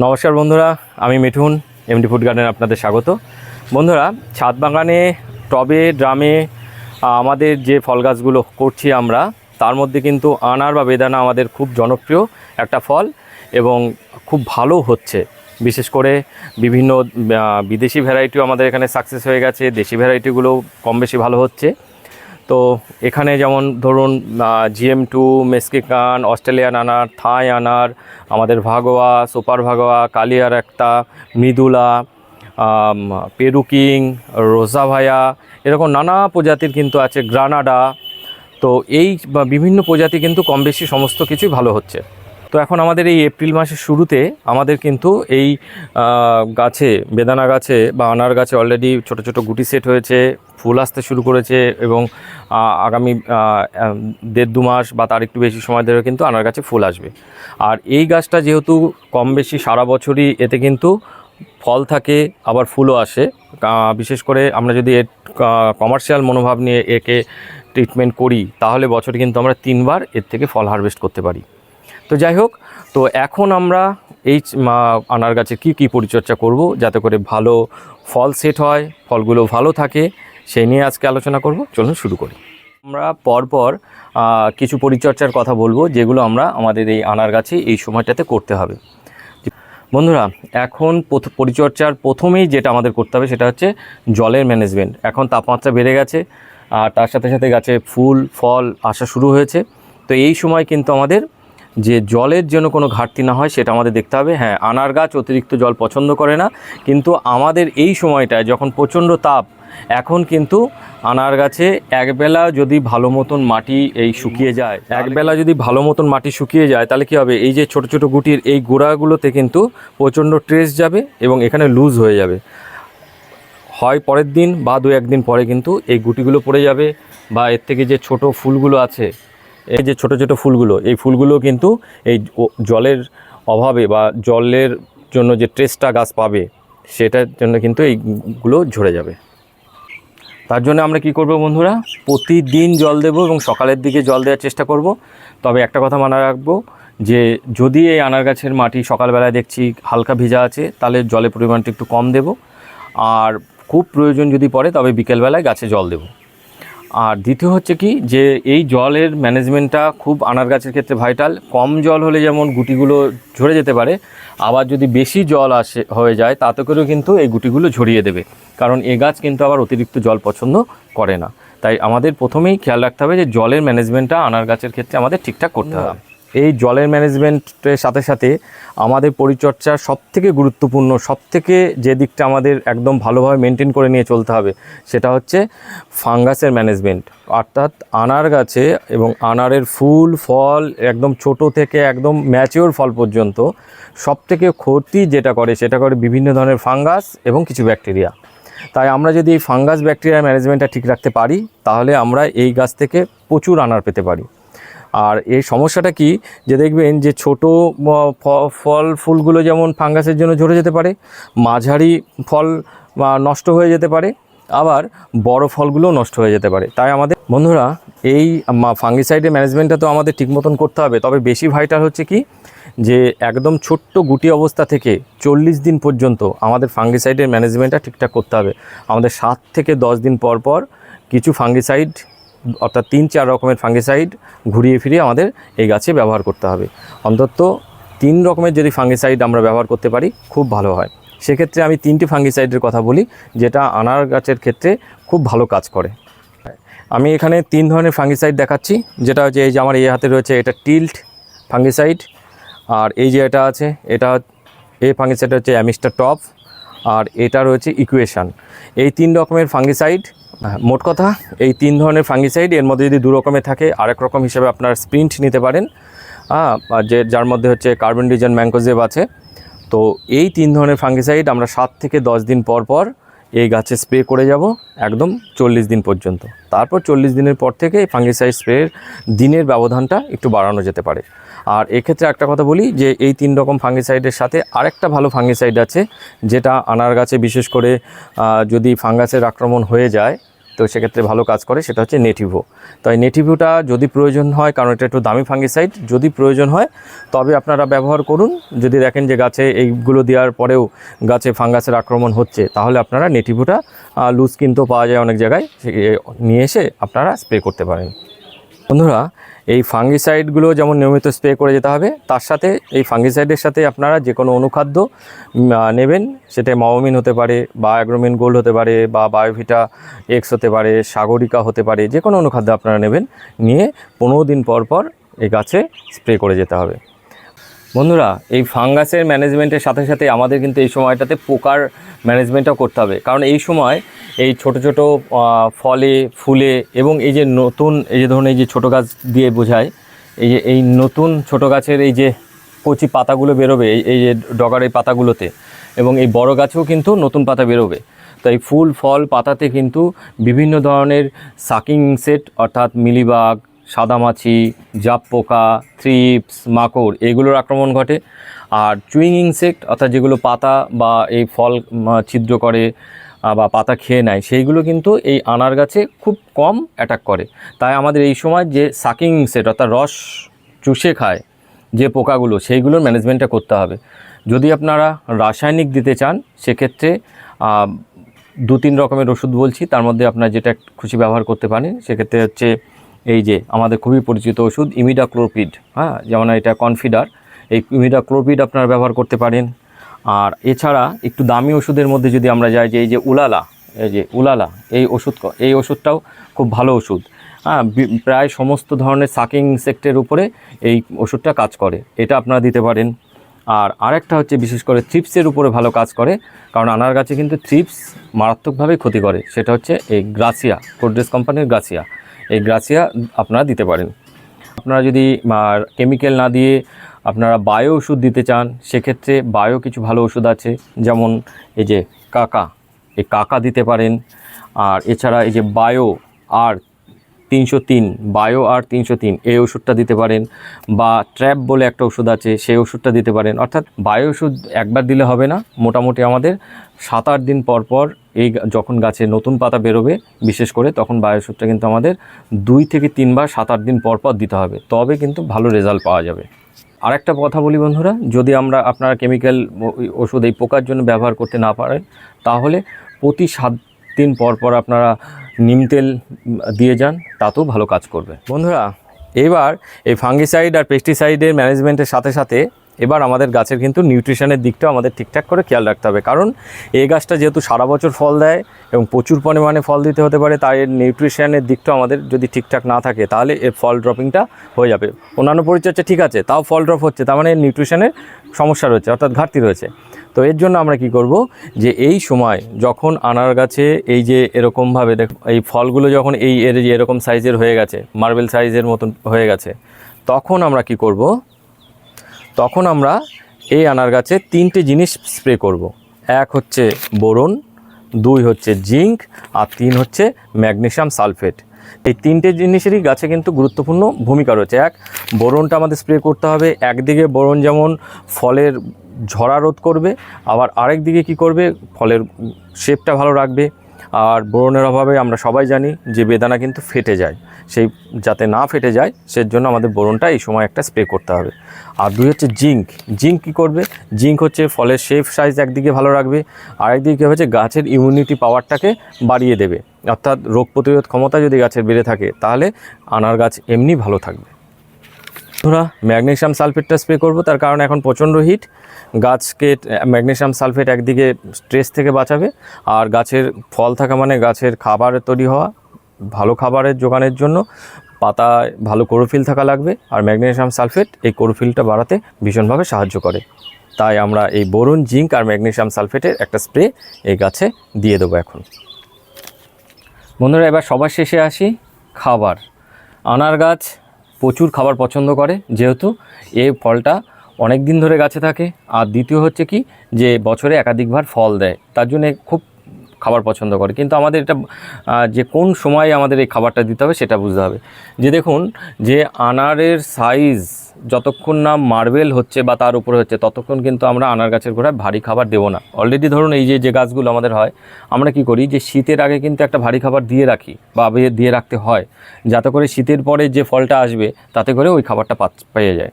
নমস্কার বন্ধুরা, আমি মিঠুন এমডি ফুড গার্ডেন আপনাদের স্বাগত। বন্ধুরা, ছাদ বাগানে, টবে, ড্রামে আমাদের যে ফল গাছগুলো করছি আমরা, তার মধ্যে কিন্তু আনার বা বেদানা আমাদের খুব জনপ্রিয় একটা ফল এবং খুব ভালো হচ্ছে। বিশেষ করে বিভিন্ন বিদেশি ভ্যারাইটিও আমাদের এখানে সাকসেস হয়ে গেছে, দেশি ভ্যারাইটিগুলো কম বেশি ভালো হচ্ছে। তো এখানে যেমন ধরুন জিএম টু মেসকিকান অস্ট্রেলিয়ান আনার থাই আনার আমাদের ভাগোয়া সুপার ভাগোয়া কালিয়ার একটা মৃদুলা পেরুকিং রোজা ভায়া এরকম নানা প্রজাতির কিন্তু আছে গ্রানাডা তো এই বিভিন্ন প্রজাতি কিন্তু কম বেশি সমস্ত কিছুই ভালো হচ্ছে। তো এখন আমাদের এই এপ্রিল মাসের শুরুতে আমাদের কিন্তু এই গাছে, বেদানা গাছে বা আনার গাছে অলরেডি ছোট ছোট গুটি সেট হয়েছে, ফুল আসতে শুরু করেছে এবং আগামী দেড় দু মাস বা তার একটু বেশি সময় ধরে কিন্তু আনার গাছে ফুল আসবে। আর এই গাছটা যেহেতু কম বেশি সারা বছরই এতে কিন্তু ফল থাকে, আবার ফুলও আসে। বিশেষ করে আমরা যদি এর কমার্শিয়াল মনোভাব নিয়ে একে ট্রিটমেন্ট করি, তাহলে বছরে কিন্তু আমরা তিনবার এর থেকে ফল হারভেস্ট করতে পারি। তো যাই হোক, তো এখন আমরা এই আনার গাছে কি কি পরিচর্যা করব যাতে করে ভালো ফল সেট হয়, ফলগুলো ভালো থাকে, সেই নিয়ে আজকে আলোচনা করব। চলুন শুরু করি। আমরা পরপর কিছু পরিচর্যার কথা বলব, যেগুলো আমরা আমাদের এই আনার গাছে এই সময়টাতে করতে হবে। বন্ধুরা, এখন পরিচর্যার প্রথমেই যেটা আমাদের করতে হবে সেটা হচ্ছে জলের ম্যানেজমেন্ট। এখন তাপমাত্রা বেড়ে গেছে, আর তার সাথে সাথে গাছে ফুল, ফল আসা শুরু হয়েছে। তো এই সময় কিন্তু আমাদের যে জলের যেন কোনো ঘাটতি না হয় সেটা আমাদের দেখতে হবে। হ্যাঁ আনার গাছ অতিরিক্ত জল পছন্দ করে না কিন্তু আমাদের এই সময়টায় যখন প্রচণ্ড তাপ এখন কিন্তু আনার গাছে একবেলা যদি ভালো মতন মাটি এই শুকিয়ে যায় একবেলা যদি ভালো মতন মাটি শুকিয়ে যায় তাহলে কি হবে? এই যে ছোট ছোট গুটির এই গোড়াগুলোতে কিন্তু প্রচণ্ড ট্রেস যাবে এবং এখানে লুজ হয়ে যাবে। হয় পরের দিন বা দু একদিন পরে কিন্তু এই গুটিগুলো পড়ে যাবে বা এর থেকে যে ছোট ফুলগুলো আছে এই যে ছোট ছোট ফুলগুলো, এই ফুলগুলো কিন্তু এই জলের অভাবে বা জলের জন্য যে ট্রেসটা গাছ পাবে, সেটার জন্য কিন্তু এইগুলো ঝরে যাবে। তার জন্য আমরা কি করব বন্ধুরা, প্রতিদিন জল দেব এবং সকালের দিকে জল দেওয়ার চেষ্টা করব। তবে একটা কথা মানা রাখব যে, যদি এই আনার গাছের মাটি সকালবেলায় দেখছি হালকা ভিজা আছে, তাহলে জলের পরিমাণটা একটু কম দেব। আর খুব প্রয়োজন যদি পড়ে, তবে বিকেলবেলায় গাছে জল দেব। আর দ্বিতীয় হচ্ছে কি যে এই জলের ম্যানেজমেন্টটা খুব আনার গাছের ক্ষেত্রে ভাইটাল কম জল হলে যেমন গুটিগুলো ঝরে যেতে পারে, আবার যদি বেশি জল আসে, হয়ে যায়, তাতে করেও কিন্তু এই গুটিগুলো ঝরিয়ে দেবে। কারণ এ গাছ কিন্তু আবার অতিরিক্ত জল পছন্দ করে না। তাই আমাদের প্রথমেই খেয়াল রাখতে হবে যে জলের ম্যানেজমেন্টটা আনার গাছের ক্ষেত্রে আমাদের ঠিকঠাক করতে হবে। এই জলের ম্যানেজমেন্টের সাথে সাথে আমাদের পরিচর্যার সবথেকে গুরুত্বপূর্ণ, সবথেকে যে দিকটা আমাদের একদম ভালোভাবে মেনটেন করে নিয়ে চলতে হবে, সেটা হচ্ছে ফাঙ্গাসের ম্যানেজমেন্ট। অর্থাৎ আনার গাছে এবং আনারের ফুল, ফল একদম ছোট থেকে একদম ম্যাচিওর ফল পর্যন্ত সবথেকে ক্ষতি যেটা করে, সেটা করে বিভিন্ন ধরনের ফাঙ্গাস এবং কিছু ব্যাকটেরিয়া। তাই আমরা যদি এই ফাঙ্গাস ব্যাকটেরিয়া ম্যানেজমেন্টটা ঠিক রাখতে পারি, তাহলে আমরা এই গাছ থেকে প্রচুর আনার পেতে পারি। আর এই সমস্যাটা কি? যে দেখবেন যে ছোট ফল ফুলগুলো যেমন ফাঙ্গাসের জন্য ঝরে যেতে পারে, মাঝারি ফল নষ্ট হয়ে যেতে পারে, আবার বড় ফলগুলো নষ্ট হয়ে যেতে পারে। তাই আমাদের, বন্ধুরা, এই ফাঙ্গিসাইডের ম্যানেজমেন্টটা তো আমাদের ঠিক মতন করতে হবে। তবে বেশি ভাইটাল হচ্ছে কি? যে একদম ছোট্ট গুটি অবস্থা থেকে চল্লিশ দিন পর্যন্ত আমাদের ফাঙ্গিসাইডের ম্যানেজমেন্টটা ঠিকঠাক করতে হবে। আমাদের সাত থেকে দশ দিন পর পর কিছু ফাঙ্গিসাইড অর্থাৎ তিন চার রকমের ফাঙ্গিসাইড ঘুরিয়ে ফিরিয়ে আমাদের এই গাছে ব্যবহার করতে হবে। অন্তত তিন রকমের যদি ফাঙ্গিসাইড আমরা ব্যবহার করতে পারি, খুব ভালো হয়। সেক্ষেত্রে আমি তিনটি ফাঙ্গিসাইডের কথা বলি, যেটা আনার গাছের ক্ষেত্রে খুব ভালো কাজ করে। আমি এখানে তিন ধরনের ফাঙ্গিসাইড দেখাচ্ছি, যেটা হচ্ছে এই যে আমার এই হাতে রয়েছে, এটা টিল্ট ফাঙ্গিসাইড আর এই যে এটা আছে, এটা এই ফাঙ্গিসাইড হচ্ছে অ্যামিস্টার টপ, আর এটা রয়েছে ইকুয়েশান এই তিন রকমের ফাঙ্গিসাইড মোট কথা, এই তিন ধরনের ফাঙ্গিসাইড এর মধ্যে যদি দু রকমের থাকে, আরেক রকম হিসেবে আপনার স্প্রিন্ট নিতে পারেন। যে, যার মধ্যে হচ্ছে কার্বন ডিজন ম্যাঙ্কোজেব আছে। তো এই তিন ধরনের ফাঙ্গিসাইড আমরা সাত থেকে দশ দিন পর পর এই গাছে স্প্রে করে যাব, একদম চল্লিশ দিন পর্যন্ত। তারপর চল্লিশ দিনের পর থেকে এই ফাঙ্গিসাইড স্প্রের দিনের ব্যবধানটা একটু বাড়ানো যেতে পারে। আর এক্ষেত্রে একটা কথা বলি যে, এই তিন রকম ফাঙ্গিসাইডের সাথে আরেকটা ভালো ফাঙ্গিসাইড আছে, যেটা আনার গাছে বিশেষ করে যদি ফাঙ্গাসের আক্রমণ হয়ে যায় তো সেক্ষেত্রে ভালো কাজ করে, সেটা হচ্ছে নেটিভো তাই নেটিভোটা যদি প্রয়োজন হয়, কারণ এটা একটু দামি ফাঙ্গিসাইড যদি প্রয়োজন হয়, তবে আপনারা ব্যবহার করুন। যদি দেখেন যে গাছে এইগুলো দেওয়ার পরেও গাছে ফাঙ্গাসের আক্রমণ হচ্ছে, তাহলে আপনারা নেটিভোটা লুজ কিনতেও পাওয়া যায় অনেক জায়গায়। নিয়ে এসে আপনারা স্প্রে করতে পারেন। বন্ধুরা এই ফাঙ্গিসাইডগুলো যেমন নিয়মিত স্প্রে করে যেতে হবে, তার সাথে এই ফাঙ্গিসাইডের সাথে আপনারা যে কোনো অনুখাদ্য নেবেন। সেটা মাওমিন হতে পারে বা অ্যাগ্রোমিন গোল্ড হতে পারে বা বায়োভিটা এক্স হতে পারে, সাগরিকা হতে পারে যে কোনো অনুখাদ্য আপনারা নেবেন। নিয়ে পনেরো দিন পর পর এই গাছে স্প্রে করে যেতে হবে। বন্ধুরা, এই ফাঙ্গাসের ম্যানেজমেন্টের সাথে সাথে আমাদের কিন্তু এই সময়টাতে পোকার ম্যানেজমেন্টও করতে হবে। কারণ এই সময় এই ছোট ছোট ফলে, ফুলে এবং এই যে নতুন, এই যে ধরুন এই যে ছোটো গাছ দিয়ে বোঝায়, এই যে এই নতুন ছোট গাছের এই যে কচি পাতাগুলো বেরোবে, এই যে ডগার এই পাতাগুলোতে এবং এই বড় গাছেও কিন্তু নতুন পাতা বেরোবে। তাই ফুল, ফল, পাতাতে কিন্তু বিভিন্ন ধরনের সাকিং ইনসেক্ট অর্থাৎ মিলিবাগ সাদামাছি জাপ পোকা থ্রিপস মাকড়, এগুলোর আক্রমণ ঘটে। আর চুইং ইনসেক্ট অর্থাৎ যেগুলো পাতা বা এই ফল ছিদ্র করে বা পাতা খেয়ে নেয়, সেইগুলো কিন্তু এই আনার গাছে খুব কম অ্যাটাক করে। তাই আমাদের এই সময় যে সাকিং ইনসেক্ট অর্থাৎ রস চুষে খায় যে পোকাগুলো, সেইগুলোর ম্যানেজমেন্টটা করতে হবে। যদি আপনারা রাসায়নিক দিতে চান, সেক্ষেত্রে দু তিন রকমের ওষুধ বলছি, তার মধ্যে আপনারা যেটা খুশি ব্যবহার করতে পারেন, সেক্ষেত্রে হচ্ছে এই যে আমাদের খুবই পরিচিত ওষুধ ইমিডাক্লোরপিড হ্যাঁ? যেমন এটা কনফিডার এই ইমিডাক্লোরপিড আপনারা ব্যবহার করতে পারেন। আর এছাড়া একটু দামি ওষুধের মধ্যে যদি আমরা যাই যে এই যে উলালা, এই যে উলালা, এই ওষুধ, এই ওষুধটাও খুব ভালো ওষুধ। হ্যাঁ প্রায় সমস্ত ধরনের সাকিং ইনসেক্টের উপরে এই ওষুধটা কাজ করে। এটা আপনারা দিতে পারেন। আর আরেকটা হচ্ছে বিশেষ করে থ্রিপসের উপরে ভালো কাজ করে, কারণ আনার গাছে কিন্তু থ্রিপস মারাত্মকভাবে ক্ষতি করে। সেটা হচ্ছে এই গ্রাসিয়া কোড্রেস কোম্পানির গ্রাসিয়া এই গ্রাসিয়া আপনারা দিতে পারেন। আপনারা যদি কেমিক্যাল না দিয়ে আপনারা বায়ো ওষুধ দিতে চান, সেক্ষেত্রে বায়ো কিছু ভালো ওষুধ আছে, যেমন এই যে কাকা, এই কাকা দিতে পারেন। আর এছাড়া এই যে বায়ো আর তিনশো তিন বায়ো আর তিনশো তিন, এই ওষুধটা দিতে পারেন। বা ট্র্যাপ বলে একটা ওষুধ আছে, সেই ওষুধটা দিতে পারেন। অর্থাৎ বায়ো ওষুধ একবার দিলে হবে না, মোটামুটি আমাদের সাত আট দিন পর পর এই যখন গাছে নতুন পাতা বেরোবে, বিশেষ করে তখন বায়ো ওষুধটা কিন্তু আমাদের দুই থেকে তিনবার সাত আট দিন পর পর দিতে হবে। তবে কিন্তু ভালো রেজাল্ট পাওয়া যাবে। আর একটা কথা বলি বন্ধুরা, যদি আমরা আপনারা কেমিক্যাল ওষুধ এই পোকার জন্য ব্যবহার করতে না পারেন, তাহলে প্রতি সাত দিন পর পর আপনারা নিম তেল দিয়ে যান, তাতেও ভালো কাজ করবে। বন্ধুরা, এবার এই ফাঙ্গিসাইড আর পেস্টিসাইডের ম্যানেজমেন্টের সাথে সাথে এবার আমাদের গাছের কিন্তু নিউট্রিশনের দিকটাও আমাদের ঠিকঠাক করে খেয়াল রাখতে হবে। কারণ এই গাছটা যেহেতু সারা বছর ফল দেয় এবং প্রচুর পরিমাণে ফল দিতে হতে পারে, তাই এর নিউট্রিশনের দিকটাও আমাদের যদি ঠিকঠাক না থাকে, তাহলে এর ফল ড্রপিংটা হয়ে যাবে। অন্যান্য পরিচর্যা ঠিক আছে, তাও ফল ড্রপ হচ্ছে, তার মানে নিউট্রিশনের সমস্যা রয়েছে, অর্থাৎ ঘাটতি রয়েছে। তো এর জন্য আমরা কি করব যে এই সময় যখন আনার গাছে এই যে এরকমভাবে দেখ, এই ফলগুলো যখন এই এর এরকম সাইজের হয়ে গেছে মার্বেল সাইজের মতন হয়ে গেছে, তখন আমরা কি করব তখন আমরা এই আনার গাছে তিনটে জিনিস স্প্রে করব। এক হচ্ছে বোরন, দুই হচ্ছে জিঙ্ক, আর তিন হচ্ছে ম্যাগনেসিয়াম সালফেট। এই তিনটে জিনিসেরই গাছে কিন্তু গুরুত্বপূর্ণ ভূমিকা রয়েছে। এক, বোরনটা আমাদের স্প্রে করতে হবে। একদিকে বোরন যেমন ফলের ঝরা রোধ করবে, আবার আরেক দিকে কি করবে? ফলের শেপটা ভালো রাখবে। আর বোরনের অভাবে আমরা সবাই জানি যে বেদানা কিন্তু ফেটে যায়। সেই যাতে না ফেটে যায় সের জন্য আমাদের বোরনটা এই সময় একটা স্প্রে করতে হবে। আর দুই হচ্ছে জিঙ্ক। জিঙ্ক কী করবে? জিঙ্ক হচ্ছে ফলের শেপ সাইজ একদিকে ভালো রাখবে, আরেকদিকে কী হচ্ছে? গাছের ইমিউনিটি পাওয়ারটাকে বাড়িয়ে দেবে। অর্থাৎ রোগ প্রতিরোধ ক্ষমতা যদি গাছের বেড়ে থাকে, তাহলে আনার গাছ এমনি ভালো থাকবে। ধরা ম্যাগনেশিয়াম সালফেটটা স্প্রে করব, তার কারণ এখন প্রচণ্ড হিট গাছকে ম্যাগনেশিয়াম সালফেট একদিকে স্ট্রেস থেকে বাঁচাবে আর গাছের ফল থাকা মানে গাছের খাবার তৈরি হওয়া, ভালো খাবারের যোগানের জন্য পাতায় ভালো ক্লোরোফিল থাকা লাগবে আর ম্যাগনেশিয়াম সালফেট এই ক্লোরোফিলটা বাড়াতে ভীষণভাবে সাহায্য করে। তাই আমরা এই বোরন, জিঙ্ক আর ম্যাগনেশিয়াম সালফেটের একটা স্প্রে এই গাছে দিয়ে দেবো এখন। বন্ধুরা, এবার সবার শেষে আসি খাবার। আনার গাছ প্রচুর খাবার পছন্দ করে, যেহেতু এই ফলটা অনেক দিন ধরে গাছে থাকে। আর দ্বিতীয় হচ্ছে কি, যে বছরে একাধিকবার ফল দেয়। তার জন্য খুব খাবার পছন্দ করে। কিন্তু আমাদের এটা যে কোন সময় আমাদের এই খাবারটা দিতে হবে সেটা বুঝতে হবে। যে দেখুন, যে আনারের সাইজ যতক্ষণ না মার্বেল হচ্ছে বা তার উপরে হচ্ছে, ততক্ষণ কিন্তু আমরা আনার গাছের গোড়ায় ভারী খাবার দেবো না। অলরেডি ধরুন এই যে যে গাছগুলো আমাদের হয়, আমরা কি করি যে শীতের আগে কিন্তু একটা ভারী খাবার দিয়ে রাখি বা দিয়ে রাখতে হয়। যাতে করে শীতের পরে যে ফলটা আসবে, তাতে করে ওই খাবারটা পেয়ে যায়।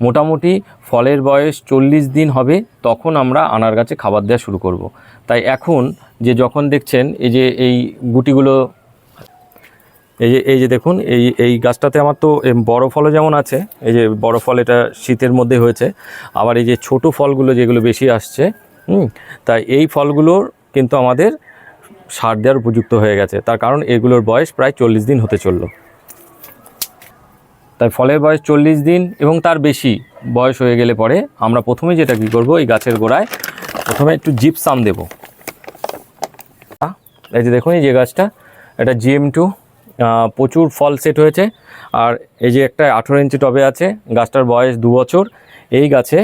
মোটামুটি ফলের বয়স চল্লিশ দিন হবে, তখন আমরা আনার গাছে খাবার দেওয়া শুরু করব। তাই এখন যে যখন দেখছেন, এই যে এই গুটিগুলো, এই যে এই যে দেখুন, এই এই গাছটাতে আমার তো বড় ফলও যেমন আছে, এই যে বড় ফল এটা শীতের মধ্যে হয়েছে, আবার এই যে ছোট ফলগুলো যেগুলো বেশি আসছে, হুম, তাই এই ফলগুলোর কিন্তু আমাদের সার দেওয়ার উপযুক্ত হয়ে গেছে তার কারণ এগুলোর বয়স প্রায় চল্লিশ দিন হতে চলল তাই ফলের বয়স চল্লিশ দিন এবং তার বেশি বয়স হয়ে গেলে পরে আমরা প্রথমে যেটা কী করব, এই গাছের গোড়ায় প্রথমে একটু জিপসাম দেব। এই যে দেখুন, এই যে গাছটা, এটা জিএম টু প্রচুর ফল সেট হয়েছে। আর এই যে একটা আঠেরো ইঞ্চি টবে আছে, গাছটার বয়স দু বছর। এই গাছে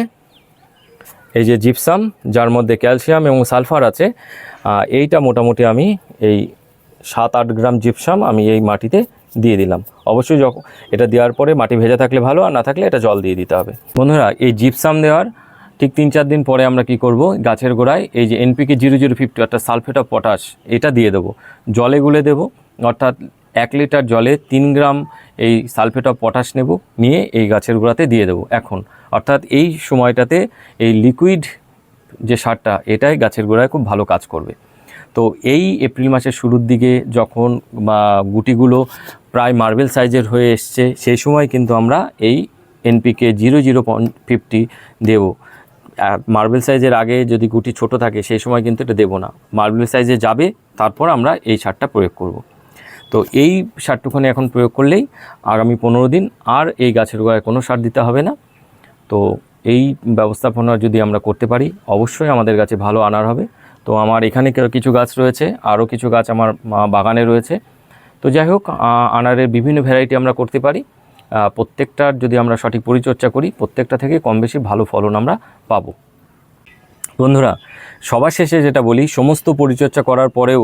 এই যে জিপসাম যার মধ্যে ক্যালসিয়াম এবং সালফার আছে এইটা মোটামুটি আমি এই সাত আট গ্রাম জিপসাম আমি এই মাটিতে দিয়ে দিলাম। অবশ্যই যখন এটা দেওয়ার পরে মাটি ভেজা থাকলে ভালো, আর না থাকলে এটা জল দিয়ে দিতে হবে। বন্ধুরা, এই জিপসাম দেওয়ার ঠিক তিন চার দিন পরে আমরা কি করব? গাছের গোড়ায় এই যে এনপিকে জিরো জিরো ফিফটি অর্থাৎ সালফেট অফ পটাশ এটা দিয়ে দেবো। জলে গুলে দেবো, অর্থাৎ এক লিটার জলে তিন গ্রাম এই সালফেট অফ পটাশ নেব, নিয়ে এই গাছের গোড়াতে দিয়ে দেবো এখন। অর্থাৎ এই সময়টাতে এই লিকুইড যে সারটা, এটাই গাছের গোড়ায় খুব ভালো কাজ করবে। তো এই এপ্রিল মাসের শুরুর দিকে যখন, বা গুটিগুলো প্রায় মার্বেল সাইজের হয়ে এসছে, সেই সময় কিন্তু আমরা এই এনপিকে জিরো জিরো ফিফটি দেবো। মার্বেল সাইজের আগে যদি গুটি ছোট থাকে, সেই সময় কিন্তু এটা দেবো না। মার্বেল সাইজে যাবে, তারপর আমরা এই সারটা প্রয়োগ করব। তো এই সারটুখানি এখন প্রয়োগ করলেই আগামী পনেরো দিন আর এই গাছের গোড়ায় কোনো সার দিতে হবে না। তো এই ব্যবস্থাপনা যদি আমরা করতে পারি, অবশ্যই আমাদের গাছে ভালো আনার হবে। তো আমার এখানে কিছু গাছ রয়েছে, আরও কিছু গাছ আমার বাগানে রয়েছে। তো যাই হোক আনারের বিভিন্ন ভ্যারাইটি আমরা করতে পারি। প্রত্যেকটার যদি আমরা সঠিক পরিচর্যা করি, প্রত্যেকটা থেকে কম বেশি ভালো ফলন আমরা পাবো। বন্ধুরা, সবার শেষে যেটা বলি, সমস্ত পরিচর্যা করার পরেও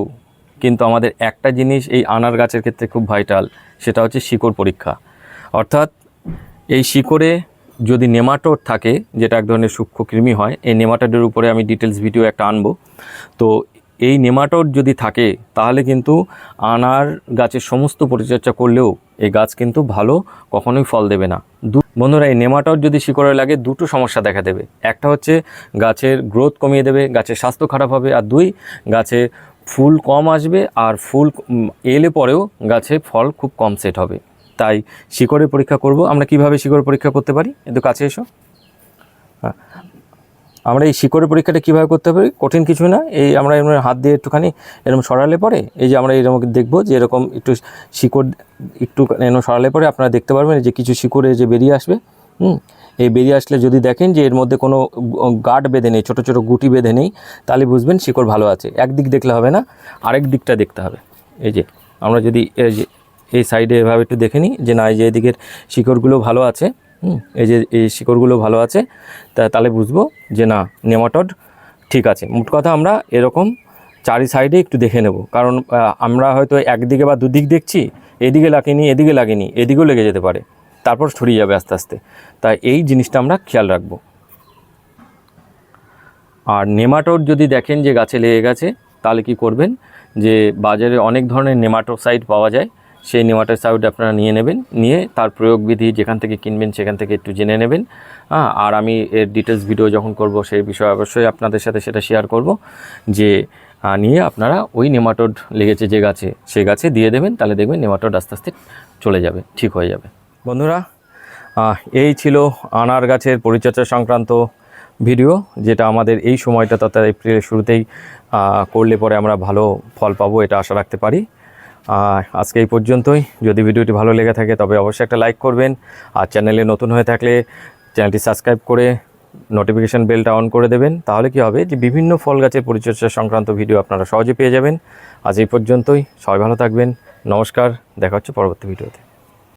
কিন্তু আমাদের একটা জিনিস এই আনার গাছের ক্ষেত্রে খুব ভাইটাল সেটা হচ্ছে শিকড় পরীক্ষা। অর্থাৎ এই শিকড়ে যদি নেমাটোড থাকে, যেটা এক ধরনের সূক্ষ্ম কৃমি হয়, এই নেমাটোডের উপরে আমি ডিটেলস ভিডিও একটা আনব। তো এই নেমাটোড যদি থাকে, তাহলে কিন্তু আনার গাছের সমস্ত পরিচর্যা করলেও এই গাছ কিন্তু ভালো কখনোই ফল দেবে না। বন্ধুরা, এই নেমাটোড যদি শিকড়ে লাগে, দুটো সমস্যা দেখা দেবে। একটা হচ্ছে গাছের গ্রোথ কমিয়ে দেবে, গাছের স্বাস্থ্য খারাপ হবে। আর দুই, গাছে ফুল কম আসবে, আর ফুল এলে পরেও গাছে ফল খুব কম সেট হবে। তাই শিকড়ের পরীক্ষা করব। আমরা কীভাবে শিকড় পরীক্ষা করতে পারি? একটু কাছে এসো। হ্যাঁ। আমরা এই শিকড়ের পরীক্ষাটা কীভাবে করতে পারি? কঠিন কিছু না। এই আমরা এরকম হাত দিয়ে একটুখানি এরকম সরালে পরে এই যে আমরা এরকম দেখব যে এরকম একটু শিকড় একটু এরকম সরালে পরে আপনারা দেখতে পারবেন যে কিছু শিকড়ে যে বেরিয়ে আসবে। হুম? এই বেরিয়ে আসলে যদি দেখেন যে এর মধ্যে কোনো গার্ড বেঁধে নেই, ছোটো ছোটো গুটি বেঁধে নেই, তাহলে বুঝবেন শিকড় ভালো আছে। একদিক দেখলে হবে না, আরেক দিকটা দেখতে হবে। এই যে আমরা যদি এই যে এই সাইডে এভাবে একটু দেখে নিই যে না, এই যে এদিকের শিকড়গুলো ভালো আছে, হুম, এই যে এই শিকড়গুলো ভালো আছে, তা তাহলে বুঝব যে না, নেমাটড ঠিক আছে। মোট কথা আমরা এরকম চারি সাইডে একটু দেখে নেব, কারণ আমরা হয়তো একদিকে বা দুদিক দেখছি, এদিকে লাগেনি এদিকে লাগেনি, এদিকেও লেগে যেতে পারে, তারপর ছড়িয়ে যাবে আস্তে আস্তে। তাই এই জিনিসটা আমরা খেয়াল রাখব। আর নেমাটোড যদি দেখেন যে গাছে লেগে গেছে, তাহলে কি করবেন যে বাজারে অনেক ধরনের নেমাটোসাইড পাওয়া যায় সেই নেওয়াটার নেমাটোসাইড আপনারা নিয়ে নেবেন। নিয়ে তার প্রয়োগবিধি যেখান থেকে কিনবেন সেখান থেকে একটু জেনে নেবেন। হ্যাঁ আর আমি এর ডিটেলস ভিডিও যখন করব সেই বিষয়ে অবশ্যই আপনাদের সাথে সেটা শেয়ার করব যে নিয়ে আপনারা ওই নেমাটোড লেগেছে যে গাছে, সে গাছে দিয়ে দেবেন, তাহলে দেখবেন নেমাটোড আস্তে আস্তে চলে যাবে, ঠিক হয়ে যাবে। বন্ধুরা এই ছিল আনার গাছের পরিচর্যা সংক্রান্ত ভিডিও যেটা আমাদের এই সময়টা তথা এপ্রিলের শুরুতেই করলে পরে আমরা ভালো ফল পাবো, এটা আশা রাখতে পারি। আর আজকে এই পর্যন্তই। যদি ভিডিওটি ভালো লেগে থাকে, তবে অবশ্যই একটা লাইক করবেন। আর চ্যানেলে নতুন হয়ে থাকলে চ্যানেলটি সাবস্ক্রাইব করে নোটিফিকেশান বেলটা অন করে দেবেন। তাহলে কি হবে যে বিভিন্ন ফল গাছের পরিচর্যা সংক্রান্ত ভিডিও আপনারা সহজে পেয়ে যাবেন। আজ এই পর্যন্তই। সবাই ভালো থাকবেন। নমস্কার। দেখা হচ্ছে পরবর্তী ভিডিওতে